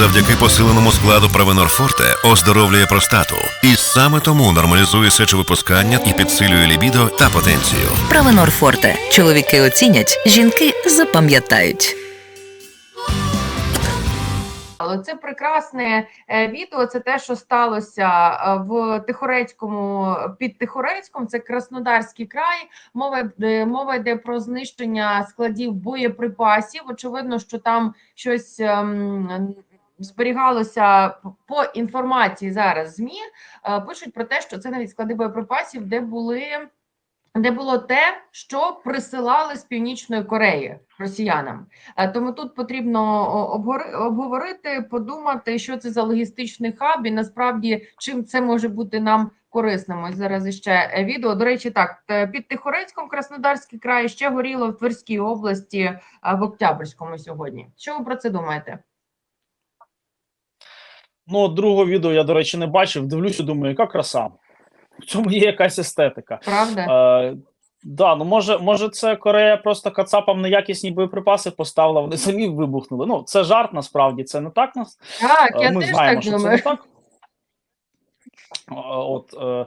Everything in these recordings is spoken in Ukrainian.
Завдяки посиленому складу Правенор Форте оздоровлює простату. І саме тому нормалізує сечовипускання і підсилює лібідо та потенцію. Правенор Форте. Чоловіки оцінять, жінки запам'ятають. Але це прекрасне е, відео. Це те, що сталося е, в Тихорецькому під Тихорецьком. Це Краснодарський край. Мова е, мова йде про знищення складів боєприпасів. Очевидно, що там щось. Зберігалося по інформації зараз. Змі е, пишуть про те, що це навіть склади боєприпасів, де були де було те, що присилали з північної Кореї росіянам. Е, Тому тут потрібно обговорити, подумати, що це за логістичний хаб, і насправді чим це може бути нам корисним. Ось зараз іще е, відео. До речі, так під Тихорецьком Краснодарський край ще горіло в Тверській області в Октябрьському сьогодні. Що ви про це думаєте? Ну, другого відео я, до речі, не бачив. Дивлюся, думаю, яка краса. В цьому є якась естетика. Правда? Е, да, ну може, може, це Корея просто кацапам неякісні боєприпаси поставила, вони самі вибухнули. Ну, це жарт насправді, це не так нас. Так, Е, я Ми теж знаємо, так що це не так. Е, От, е,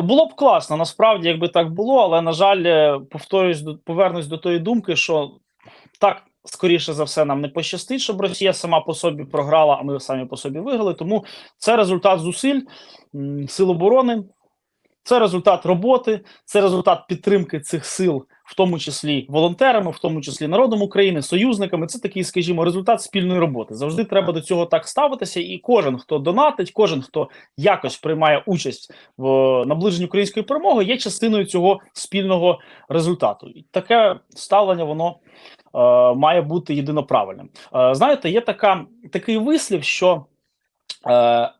було б класно, насправді, якби так було, але, на жаль, е, повторюсь, повернусь до тої думки, що так, скоріше за все, нам не пощастить, щоб Росія сама по собі програла, а ми самі по собі виграли. Тому це результат зусиль сил оборони, це результат роботи, це результат підтримки цих сил, в тому числі волонтерами, в тому числі народом України, союзниками. Це такий, скажімо, результат спільної роботи. Завжди треба до цього так ставитися. І кожен, хто донатить, кожен, хто якось приймає участь в наближенні української перемоги, є частиною цього спільного результату. І таке ставлення воно має бути єдиноправильним. Е, знаєте, є така такий вислів, що е,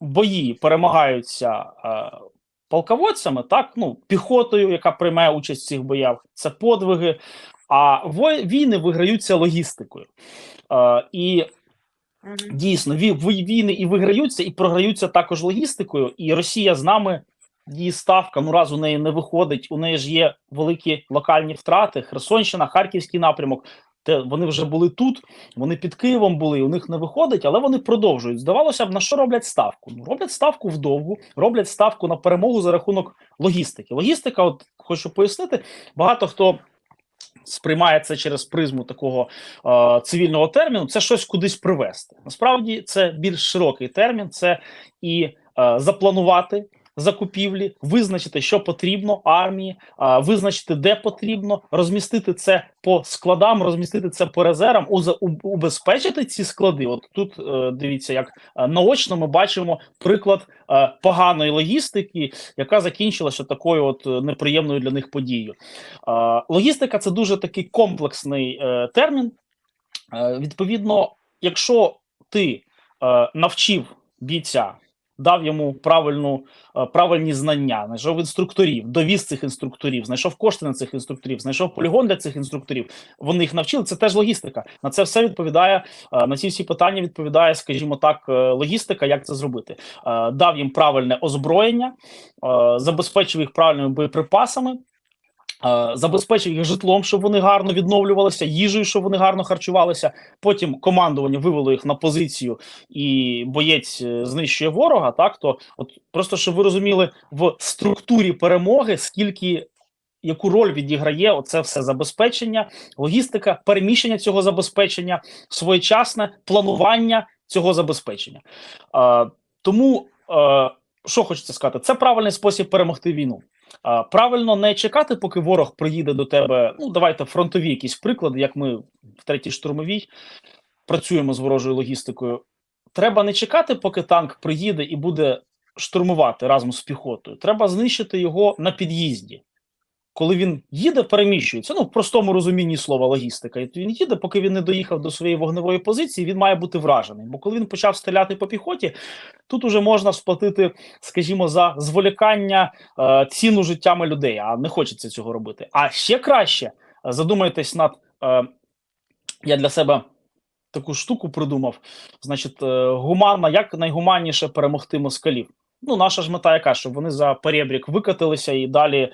бої перемагаються е, полководцями, так ну піхотою, яка приймає участь в цих боях, це подвиги. А війни виграються логістикою. Е, і дійсно ві- війни і виграються, і програються також логістикою. І Росія з нами. Її ставка ну раз у неї не виходить. У неї ж є великі локальні втрати. Херсонщина, Харківський напрямок. Те вони вже були тут. Вони під Києвом були. У них не виходить, але вони продовжують. Здавалося б, на що роблять ставку? Ну роблять ставку вдовгу, роблять ставку на перемогу за рахунок логістики. Логістика, от хочу пояснити, багато хто. Сприймає це через призму такого е, цивільного терміну, це щось кудись привести. Насправді це більш широкий термін. Це і е, запланувати закупівлі, визначити, що потрібно армії, визначити, де потрібно, розмістити це по складам, розмістити це по резервам, убезпечити ці склади. От тут е, дивіться, як е, наочно ми бачимо приклад е, поганої логістики, яка закінчилася такою от неприємною для них подією. Логістика це дуже такий комплексний термін. Відповідно, якщо ти навчив бійця, дав йому правильну, е, правильні знання, знайшов інструкторів, довіз цих інструкторів, знайшов кошти на цих інструкторів, знайшов полігон для цих інструкторів. Вони їх навчили. Це теж логістика. На це все відповідає. е, На ці всі питання відповідає, скажімо так, е, логістика, як це зробити. Дав їм правильне озброєння, забезпечив їх правильними боєприпасами. Е, Забезпечив їх житлом, щоб вони гарно відновлювалися, їжею, щоб вони гарно харчувалися. Потім командування вивело їх на позицію, і боєць е, знищує ворога. Так то, от просто щоб ви розуміли, в структурі перемоги скільки яку роль відіграє оце все забезпечення, логістика, переміщення цього забезпечення, своєчасне планування цього забезпечення. Е, тому е, що хочеться сказати, це правильний спосіб перемогти війну. Правильно не чекати, поки ворог приїде до тебе. Ну, давайте фронтові якісь приклади, як ми в третій штурмовій працюємо з ворожою логістикою. Треба не чекати, поки танк приїде і буде штурмувати разом з піхотою. Треба знищити його на під'їзді. Коли він їде, переміщується. Ну, в простому розумінні слова логістика. І він їде, поки він не доїхав до своєї вогневої позиції, він має бути вражений. Бо коли він почав стріляти по піхоті, тут уже можна сплатити, скажімо, за зволікання е, ціну життями людей, а не хочеться цього робити. А ще краще е, задумайтесь над е, я для себе таку штуку придумав. Значить, е, гуманно, як найгуманніше перемогти москалів. Ну, наша ж мета яка, щоб вони за перебрік викатилися і далі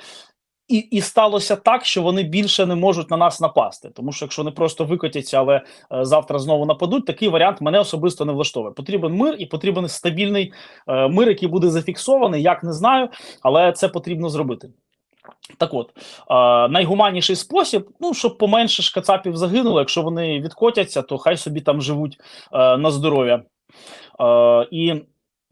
і, і сталося так, що вони більше не можуть на нас напасти. Тому що якщо вони просто викотяться, але е, завтра знову нападуть, такий варіант мене особисто не влаштовує. Потрібен мир і потрібен стабільний е, мир, який буде зафіксований. Як не знаю, але це потрібно зробити. Так от, е, найгуманніший спосіб, ну щоб поменше ж кацапів загинуло. Якщо вони відкотяться, то хай собі там живуть е, на здоров'я. Е, і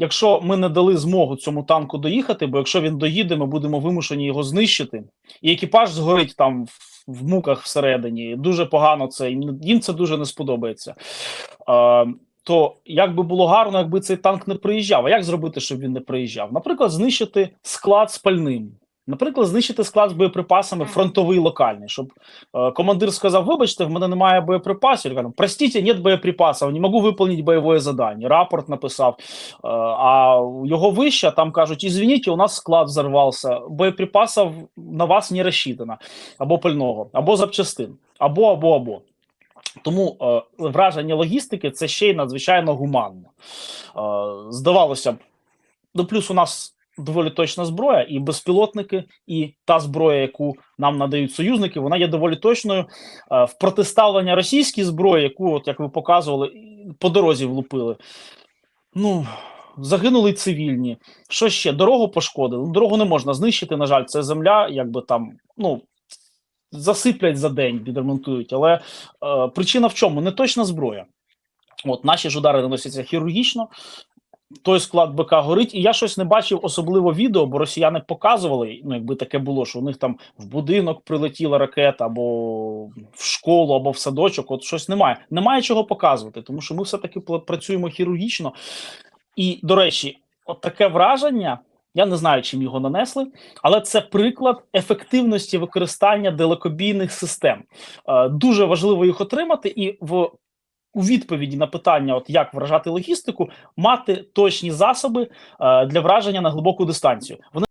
якщо ми не дали змогу цьому танку доїхати, бо якщо він доїде, ми будемо вимушені його знищити, і екіпаж згорить там в, в муках всередині. Дуже погано це їм це дуже не сподобається. Е, то як би було гарно, якби цей танк не приїжджав. А як зробити, щоб він не приїжджав? Наприклад, знищити склад з пальним. Наприклад, знищити склад з боєприпасами фронтовий локальний, щоб е, командир сказав: Вибачте, в мене немає боєприпасів. Я кажу, Простите, нет боєприпасів, не можу виконати бойове завдання. Рапорт написав. Е, а його вище там кажуть: Извините, у нас склад взорвався, боєприпасів на вас не розчитано, або пального, або запчастин, або, або, або. Тому е, враження логістики це ще й надзвичайно гуманно. Е, здавалося б, ну плюс у нас доволі точна зброя, і безпілотники, і та зброя, яку нам надають союзники, вона є доволі точною. Е, в протиставлення російській зброї, яку, от як ви показували, по дорозі влупили. Ну. Загинули цивільні. Що ще? Дорогу пошкодили. Ну, Дорогу не можна знищити. На жаль, це земля, якби там, ну засиплять за день, відремонтують. Але е, причина в чому? Не точна зброя. От наші ж удари наносяться хірургічно. Той склад БК горить, і я щось не бачив особливо відео, бо росіяни показували, ну якби таке було, що у них там в будинок прилетіла ракета, або в школу, або в садочок. От щось немає. Немає чого показувати, тому що ми все-таки працюємо хірургічно. І, до речі, от таке враження. Я не знаю, чим його нанесли, але це приклад ефективності використання далекобійних систем. Е, дуже важливо їх отримати, і в у відповіді на питання, от як вражати логістику, мати точні засоби е, для враження на глибоку дистанцію. Вони